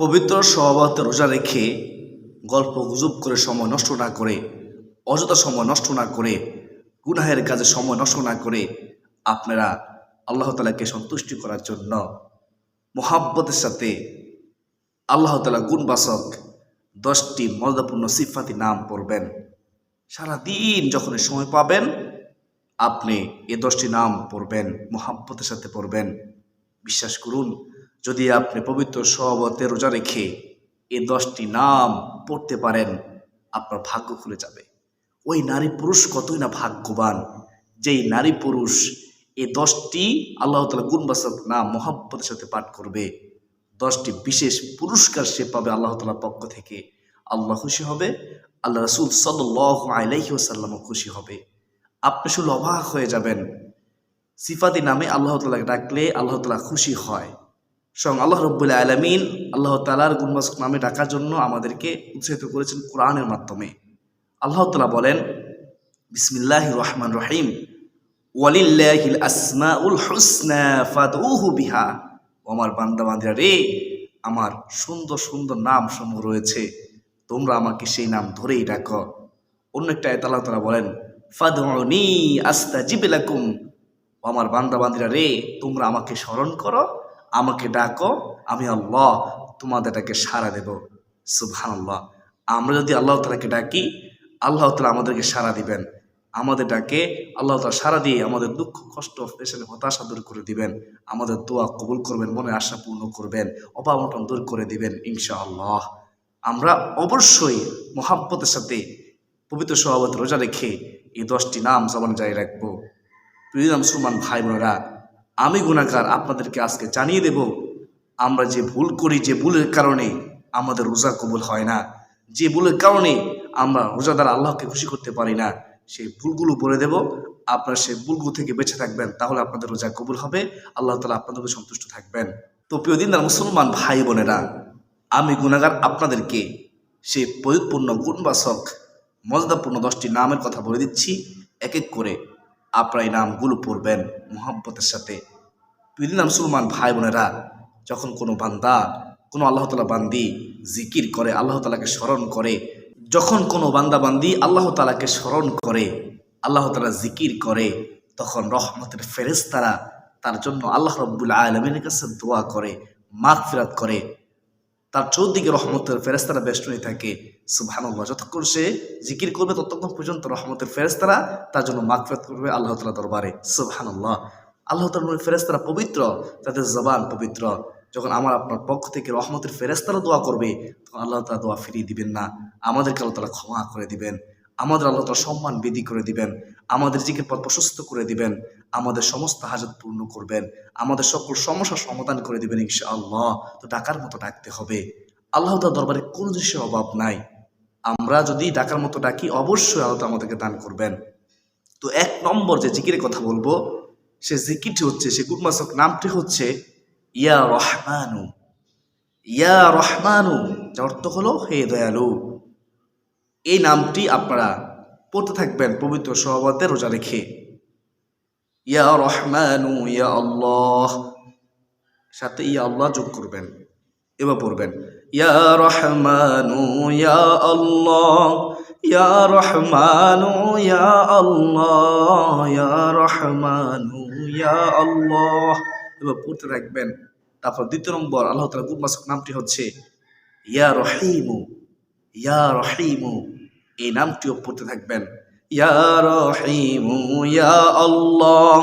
পবিত্র সহবত রোজা রেখে গল্প গুজব করে সময় নষ্ট না করে, অযথা সময় নষ্ট না করে, গুনাহের কাজে সময় নষ্ট না করে আপনারা আল্লাহ তালাকে সন্তুষ্টি করার জন্য মোহাব্বতের সাথে আল্লাহ তালা গুণবাসক দশটি মর্যাদাপূর্ণ সিফাতি নাম পড়বেন। সারাদিন যখন সময় পাবেন, আপনি এ দশটি নাম পড়বেন, মোহাব্বতের সাথে পড়বেন। বিশ্বাস করুন যদি আপনি পবিত্র সহবতে রোজা রেখে এই দশটি নাম পড়তে পারেন, আপনার ভাগ্য খুলে যাবে। ওই নারী পুরুষ কতই না ভাগ্যবান, যেই নারী পুরুষ এই দশটি আল্লাহ তালা গুণবাসক নাম মোহাব্বতের সাথে পাঠ করবে। দশটি বিশেষ পুরস্কার সে পাবে আল্লাহ তালার পক্ষ থেকে। আল্লাহ খুশি হবে, আল্লাহ রসুল সাল্লাহ আলাইহি ওসাল্লামও খুশি হবে। আপনি শুধু অবাক হয়ে যাবেন। সিফাতি নামে আল্লাহ তালাকে ডাকলে আল্লাহ তালা খুশি হয়। স্বয়ং আল্লাহ রব্বুল্লা আলমিন আল্লাহ তালার গুনবাসক নামে ডাকার জন্য আমাদেরকে উৎসাহিত করেছেন কোরআনের মাধ্যমে। আল্লাহ তালা বলেন বিসমিল্লাহ রহমান রহিম। ওয়ালিল্লাহিল আসমাউল হুসনা বিহা। আমার বান্দা বান্দিরা রে, আমার সুন্দর সুন্দর নাম সমূহ রয়েছে। তোমরা আমাকে সেই নাম ধরেই ডাকো। অন্য একটা আয়াত তালা বলেন, ফাদউনি আস্তাজিব লাকুম। ও আমার বান্দা বান্দিরা রে, তোমরা আমাকে স্মরণ করো আমাকে ডাকো, আমি আল্লাহ তোমাদেরটাকে সাড়া দেব। সুবহান আল্লাহ আমরা যদি আল্লাহ তালাকে ডাকি, আল্লাহ তালা আমাদেরকে সাড়া দিবেন। আমাদের ডাকে, আল্লাহ তালা সারা দিয়ে আমাদের দুঃখ, কষ্ট পেশালে হতাশা দূর করে দিবেন। আমাদের দোয়া কবুল করবেন মনে আশা পূর্ণ করবেন অপামটন দূর করে দিবেন ইনশা আল্লাহ আমরা অবশ্যই মোহাব্বতের সাথে পবিত্র সভাবত রোজা রেখে এই দশটি নাম জবান জারি রাখব। প্রিয় মুসলমান ভাই বোনেরা আমি গুণাকার আপনাদেরকে আজকে জানিয়ে দেব, আমরা যে ভুল করি যে ভুলের কারণে আমাদের রোজা কবুল হয় না। যে ভুলের কারণে আমরা রোজা দ্বারা আল্লাহকে খুশি করতে পারি না, সেই ভুলগুলো বলে দেব। আপনারা সেই ভুলগুলো থেকে বেঁচে থাকবেন, তাহলে আপনাদের রোজা কবুল হবে। আল্লাহ তালা আপনাদের উপর সন্তুষ্ট থাকবেন। তো প্রিয় দিনদার মুসলমান ভাই বোনেরা, আমি গুণাগার আপনাদেরকে সেই পরিপূর্ণ গুণবাসক মর্যাদাপূর্ণ দশটি নামের কথা বলে দিচ্ছি। এক এক করে আপনারা এই নামগুলো পড়বেন মোহাব্বতের সাথে। প্রিয় মুসলমান ভাই বোনেরা যখন কোনো বান্দা, কোনো আল্লাহ তালা বান্দি জিকির করে, আল্লাহ তালাকে স্মরণ করে, যখন কোনো বান্দা বান্দি আল্লাহ তালাকে স্মরণ করে, আল্লাহ তালা জিকির করে, তখন রহমতের ফেরেস্তারা তার জন্য আল্লাহ রব্বুল আলমিনের কাছে দোয়া করে মাঘ ফিরাত করে তার চৌদিকে রহমতের ফেরেস্তারা বেষ্টনী থাকে, সুবহানাল্লাহ। যতক্ষণ সে জিকির করবে, ততক্ষণ পর্যন্ত রহমতের ফেরেস্তারা তার জন্য মাকফেত করবে আল্লাহ তালা দরবারে। সুবহানাল্লাহ। আল্লাহ তালার ফেরেস্তারা পবিত্র, তাদের জবান পবিত্র। যখন আমার আপনার পক্ষ থেকে রহমতের ফেরেস্তারা দোয়া করবে, তখন আল্লাহ তালা দোয়া ফিরিয়ে দিবেন না। আমাদেরকে আল্লাহ তালা ক্ষমা করে দিবেন। আমাদের আল্লাহ তালা সম্মান বৃদ্ধি করে দিবেন, আমাদের জিকে পথ প্রশস্ত করে দিবেন, আমাদের সমস্ত হাজত পূর্ণ করবেন, আমাদের সকল সমস্যার সমাধান করে দিবেন ইনশা আল্লাহ তো ডাকার মতো ডাকতে হবে। আল্লাহ তার দরবারে কোনো জিনিসের অভাব নাই। আমরা যদি ডাকার মতো ডাকি, অবশ্যই আল্লাহ আমাদেরকে দান করবেন। তো এক নম্বর যে জিকিরের কথা বলব, সে জিকিরটি হচ্ছে, সে গুরমাসক নামটি হচ্ছে ইয়া রহমানু। ইয়া রহমানু, যার অর্থ হলো, হে দয়ালু। এই নামটি আপনারা পড়তে থাকবেন পবিত্র সহবতে রোজা রেখে। ইয়া রহমানু, ইয়া আল্লাহ। সাথে ইয়া আল্লাহ যোগ করবেন, এবার পড়বেন। ইয়া রহমানু, ইয়া আল্লাহ। ইয়া রহমানু, ইয়া আল্লাহ। ইয়া রহমানু, ইয়া আল্লাহ। এবার পড়তে থাকবেন। তারপর দ্বিতীয় নম্বর, আল্লাহ তালা গুরমাসক নামটি হচ্ছে, ইয়া রহিমু। ইয়া রহিমু, এই নামটিও পড়তে থাকবেন। ইয়া রহিমু, ইয়া আল্লাহ,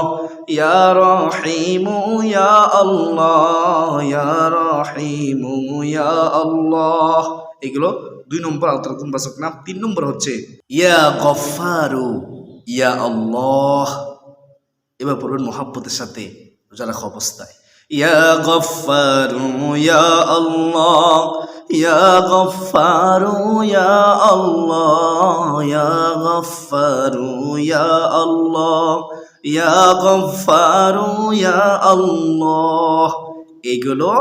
ইয়া রহিমু, ইয়া আল্লাহ, ইয়া রহিমু, ইয়া আল্লাহ। এগুলো দুই নম্বর গুণবাচক নাম? তিন নম্বর হচ্ছে, ইয়া গফারু ইয়া আল্লাহ। এবার পড়বেন মোহাব্বতের সাথে রাখা অবস্থায়। ইয়া গফারু ইয়া আল্লাহ। ইয়া গফারু গফারু ইয়া আল্লাহ ইয়া গফারু ইয়া আল্লাহ এইগুলো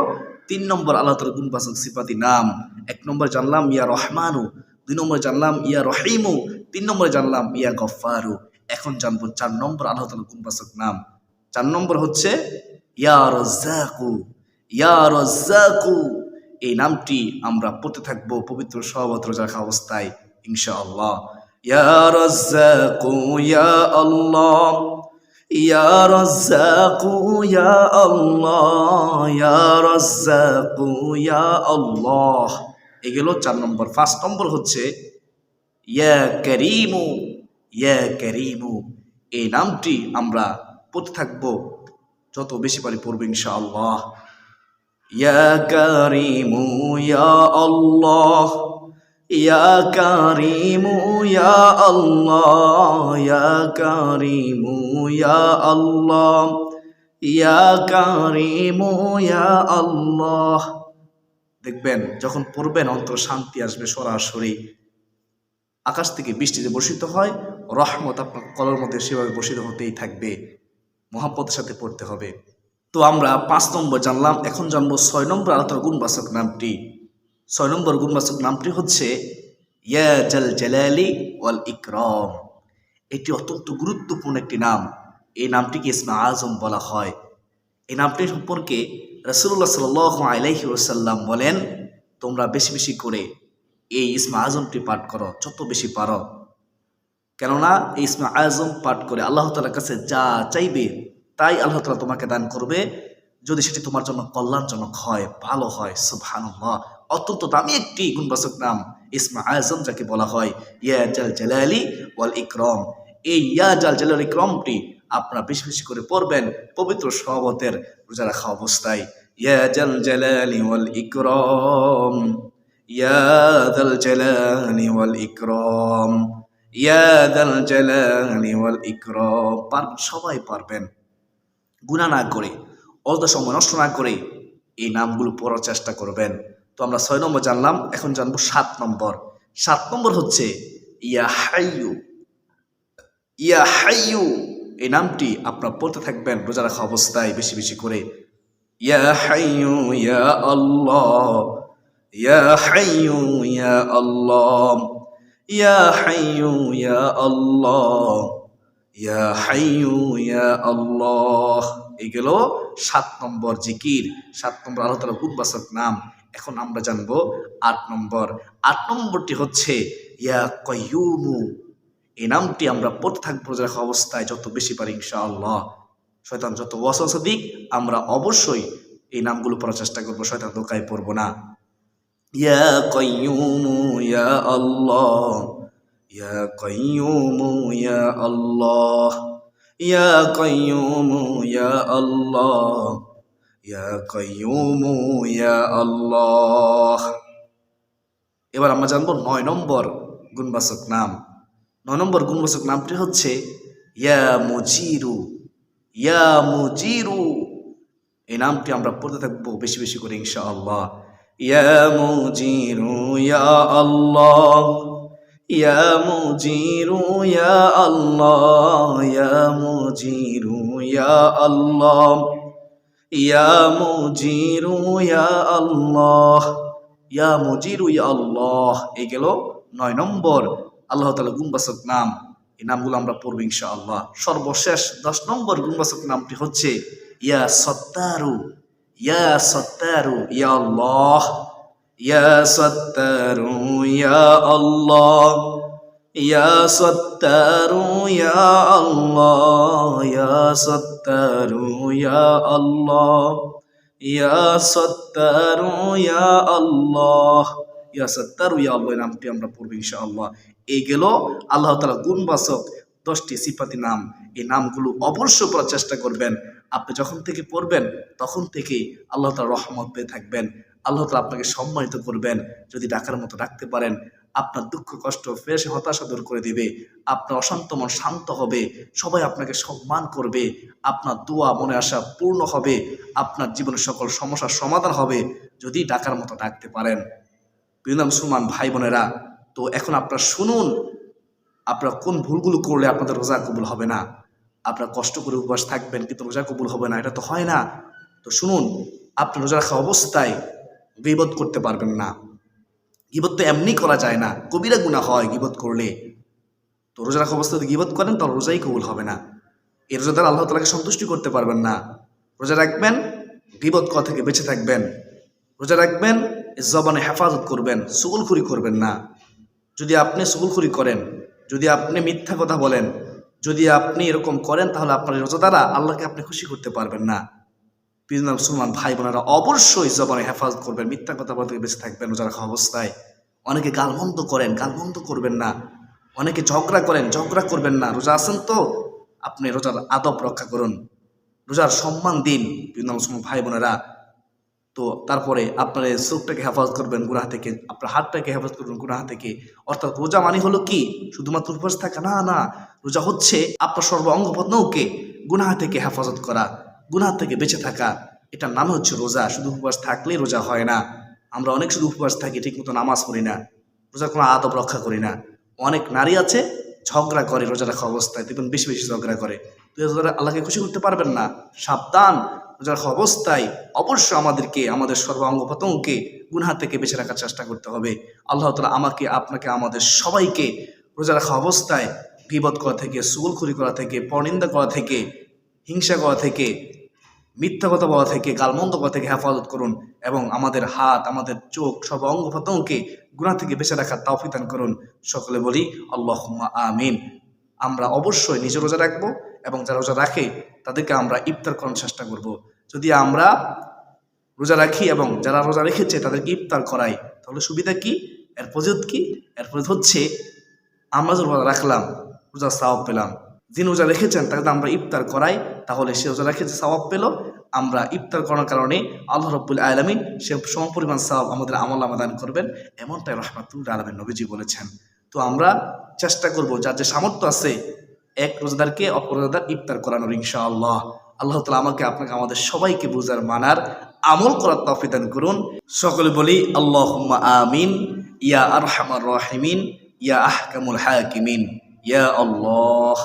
তিন নম্বর আল্লাহ তালা গুণবাচক সিপাতি নাম। এক নম্বর জানলাম, ইয়া রহমানু। দুই নম্বর জানলাম, ইয়া রহিমু। তিন নম্বর জানলাম, ইয়া গফারু এখন জানব চার নম্বর আল্লাহ তালা গুণবাচক নাম। চার নম্বর হচ্ছে, ইয়া রজ্জাকু। ইয়া রজ্জাকু। এই নামটি আমরা পড়তে থাকব পবিত্র সহবত রোজা রাখা অবস্থায় ইনশাআল্লাহ আল্লাহ। এগুলো চার নম্বর। ফার্স্ট নম্বর হচ্ছে, ইয়া ইয়া এই নামটি আমরা পড়তে থাকব। যত বেশি পারি পড়ব, ইনশাআল্লাহ। ইয়া করিমু ইয়া আল্লাহ ইয়া করিমু ইয়া আল্লাহ ইয়া করিমু ইয়া আল্লাহ ইয়া করিমু ইয়া আল্লাহ দেখবেন, যখন পড়বেন, অন্তর শান্তি আসবে সরাসরি। আকাশ থেকে বৃষ্টিতে বর্ষিত হয়, রহমত আপনার কলর মধ্যে সেভাবে বর্ষিত হতেই থাকবে। মহাপদের সাথে পড়তে হবে। তো আমরা পাঁচ নম্বর জানলাম, এখন জানব ছয় নম্বর আলোচনা গুণবাচক নামটি। ছয় নম্বর গুণবাচক নামটি হচ্ছে ইয়া জাল জালালি ওয়াল ইকরম। এটি অত্যন্ত গুরুত্বপূর্ণ একটি নাম। এই নামটিকে ইসমা আজম বলা হয়। এই নামটি সম্পর্কে রসুল্লাহ সাল আলাইহি ওসাল্লাম বলেন, তোমরা বেশি বেশি করে এই ইসমা আজমটি পাঠ করো, যত বেশি পারো। কেননা এই ইসমা আজম পাঠ করে আল্লাহ তালার কাছে যা চাইবে তাই আল্লাহ তালা তোমাকে দান করবে। যদি সেটি তোমার জন্য কল্যাণজনক হয়, ভালো হয়, সুবহানাল্লাহ। অত্যন্ত দামি একটি গুণবাচক নাম ইসমা আজম, যাকে বলা হয় ইয়া জাল জালালি ওয়াল ইকরম। এই ইয়া জাল জালাল ইকরমটি আপনারা বেশি বেশি করে পড়বেন পবিত্র সহবতের রোজা রাখা অবস্থায়। ইয়া জাল জালালি ওয়াল ইকরম, ইয়া দাল জালালি ওয়াল ইকরম, ইয়া দাল জালালি ওয়াল ইকরম। সবাই পারবেন। গুণা না করে, অল্প সময় নষ্ট না করে এই নামগুলো পড়ার চেষ্টা করবেন। তো আমরা ছয় নম্বর জানলাম, এখন জানব সাত নম্বর। সাত নম্বর হচ্ছে, ইয়া হাইয়ু ইয়া হাইয়ু, এই নামটি আপনার পড়তে থাকবেন, রোজা রাখা অবস্থায় বেশি বেশি করে। ইয়া হাইয়ু, ইয়া আল্লাহ, ইয়া হাইয়ু, ইয়া আল্লাহ, ইয়া হাইয়ু, ইয়া আল্লাহ। ইয়া ইয়া এগুলো সাত নম্বর জিকির, সাত নম্বর আল্লাহ তালা উদ্বাসক নাম। এখন আমরা জানব আট নম্বর। আট নম্বরটি হচ্ছে ইয়া কয়ুমু এই নামটি আমরা পড়তে থাকব রাখা অবস্থায়, যত বেশি পারি ইনশাআল্লাহ। শয়তান যত ওয়াসওয়াসা দিক, আমরা অবশ্যই এই নামগুলো পড়ার চেষ্টা করব, শয়তান দোকায় পড়ব না। ইয়া কয়ুমু ইয়া আল্লাহ। ইয়া কয়ুমু ইয়া আল্লাহ ইয়া কয়ুমু ইয়া আল্লাহ ইয়া কয়ুমু ইয়া আল্লাহ এবার আমরা জানব নয় নম্বর গুণবাচক নাম। নয় নম্বর গুণবাচক নামটি হচ্ছে ইয়া মুজিরু। ইয়া মুজিরু। এই নামটি আমরা পড়তে থাকব বেশি বেশি করে ইনশাআল্লাহ। ইয়া মুজিরু, ইয়া আল্লাহ। ইয়া মুজিরু ইয়া আল্লাহ, ইয়া মুজিরু ইয়া আল্লাহ, ইয়া মুজিরু ইয়া আল্লাহ, ইয়া মুজিরু ইয়া আল্লাহ। এই গেল নয় নম্বর, আল্লাহ তালা গুণবাচক নাম। এই নামগুলো আমরা পড়ব ইনশাআল্লাহ। সর্বশেষ দশ নম্বর গুম্বাসক নামটি হচ্ছে, ইয়া সত্তারু ইয়া সত্তারু ইয়া আল্লাহ। ইয়া সত্তারু, ইয়া আল্লাহ। ইয়া সত্তারু, ইয়া আল্লাহ। ইয়া সত্তারু, ইয়া আল্লাহ। ইয়া সত্তারু, ইয়া আল্লাহ। ইয়া সত্তারু, ইয়া আল্লাহ নামটি আমরা পড়ব ইনশাআল্লাহ। এই গেল আল্লাহ তালা গুণবাচক দশটি সিফাতি নাম। এই নামগুলো অবশ্য পড়ার চেষ্টা করবেন। আপনি যখন থেকে পড়বেন, তখন থেকেই আল্লাহ তালা রহমত পেয়ে থাকবেন। আল্লাহ তালা আপনাকে সম্মানিত করবেন। যদি ডাকার মতো ডাকতে পারেন, আপনার দুঃখ, কষ্ট, ফের সে হতাশা দূর করে দিবে। আপনার অশান্ত মন শান্ত হবে, সবাই আপনাকে সম্মান করবে, আপনার দোয়া, মনে আসা পূর্ণ হবে, আপনার জীবনের সকল সমস্যার সমাধান হবে যদি ডাকার মতো ডাকতে পারেন। প্রিয় মুসলমান ভাই বোনেরা, তো এখন আপনারা শুনুন, আপনারা কোন ভুলগুলো করলে আপনাদের রোজা কবুল হবে না? আপনারা কষ্ট করে উপবাস থাকবেন কিন্তু রোজা কবুল হবে না, এটা তো হয় না। তো শুনুন আপনি রোজা রাখা অবস্থায় গিবত করতে পারবেন না। গিবত তো এমনি করা যায় না। কবিরা গুণা হয় গিবত করলে। তো রোজা রাখা অবস্থায় যদি গিবত করেন, তাহলে রোজাই কবুল হবে না। এই রোজা দ্বারা আল্লাহ তালাকে সন্তুষ্টি করতে পারবেন না। রোজা রাখবেন, গিবত করা থেকে বেঁচে থাকবেন। রোজা রাখবেন জবানে হেফাজত করবেন, সুগুলখুরি করবেন না। যদি আপনি সুগুলখুরি করেন, যদি আপনি মিথ্যা কথা বলেন, যদি আপনি এরকম করেন, তাহলে আপনার এই রোজা দ্বারা আল্লাহকে আপনি খুশি করতে পারবেন না। প্রিয় মুসলমান ভাই বোনেরা অবশ্যই জবানে হেফাজত করবেন, মিথ্যা কথা বলতে বেঁচে থাকবেন রোজা রাখা অবস্থায়। অনেকে গালমন্দ করেন গালমন্দ করবেন না। অনেকে ঝগড়া করেন, ঝগড়া করবেন না। রোজা আছেন তো? আপনি রোজার আদব রক্ষা করুন। রোজার সম্মান দিন বিভিন্ন মুসলমান ভাই বোনেরা তো তারপরে আপনার চোখটাকে হেফাজত করবেন গুনাহ থেকে, আপনার হাতটাকে হেফাজত করবেন গুনাহ থেকে। অর্থাৎ রোজা মানে হলো কি? শুধুমাত্র উপবাস থাকা? না না। রোজা হচ্ছে আপনার সর্ব অঙ্গ গুনাহ থেকে হেফাজত করা। গুনাহ থেকে বেঁচে থাকা, এটার নাম হচ্ছে রোজা। শুধু উপবাস থাকলেই রোজা হয় না। আমরা অনেক শুধু উপবাস থাকি ঠিক মতো নামাজ পড়ি না, রোজার কোনো আদব রক্ষা করি না। অনেক নারী আছে, ঝগড়া করে রোজা রাখা অবস্থায়, দেখবেন বেশি বেশি ঝগড়া করে। আল্লাহকে খুশি করতে পারবেন না। সাবধান রোজা রাখা অবস্থায় অবশ্য আমাদেরকে, আমাদের সর্বাঙ্গ প্রত্যঙ্গকে গুনহা থেকে বেঁচে রাখার চেষ্টা করতে হবে। আল্লাহ তালা আমাকে, আপনাকে, আমাদের সবাইকে রোজা রাখা অবস্থায় বিপদ করা থেকে সুগুলখুরি করা থেকে, পরনিন্দা করা থেকে, হিংসা করা থেকে মিথ্যা কথা বলা থেকে, গালমন্দ করা থেকে হেফাজত করুন এবং আমাদের হাত, আমাদের চোখ, সব অঙ্গ প্রত্যঙ্গকে গুণা থেকে বেঁচে রাখার তাওফিদান করুন। সকলে বলি আল্লাহ আমিন। আমরা অবশ্যই নিজে রোজা রাখব এবং যারা রোজা রাখে, তাদেরকে আমরা ইফতার করানোর চেষ্টা করব। যদি আমরা রোজা রাখি এবং যারা রোজা রেখেছে, তাদেরকে ইফতার করাই, তাহলে সুবিধা কি? এর ফজিলত কি? এর ফজিলত হচ্ছে, আমরা যে রোজা রাখলাম রোজা সাওয়াব পেলাম। যিনি রোজা রেখেছেন, তাকে আমরা ইফতার করাই, তাহলে সে রোজা রেখেছে সাওয়াব পেল, আমরা ইফতার করার কারণে আল্লাহ রব্বুল আলমিন সে সমপরিমাণ সাওয়াব আমাদের আমল আমাদান করবেন। এমনটাই রহমাতুল আলমিন নবীজি বলেছেন। তো আমরা চেষ্টা করব, যার যে সামর্থ্য আছে, এক রোজাদারকে অপর রোজাদার ইফতার করানোর ইনশাআল্লাহ। আল্লাহ তালা আমাকে আপনাকে আমাদের সবাইকে বোঝার মানার আমল করার তফিদান করুন। সকলে বলি আল্লাহ আমিন, ইয়া আরহামার রাহিমিন, ইয়া আহকামুল হাকিমিন, ইয়া আল্লাহ।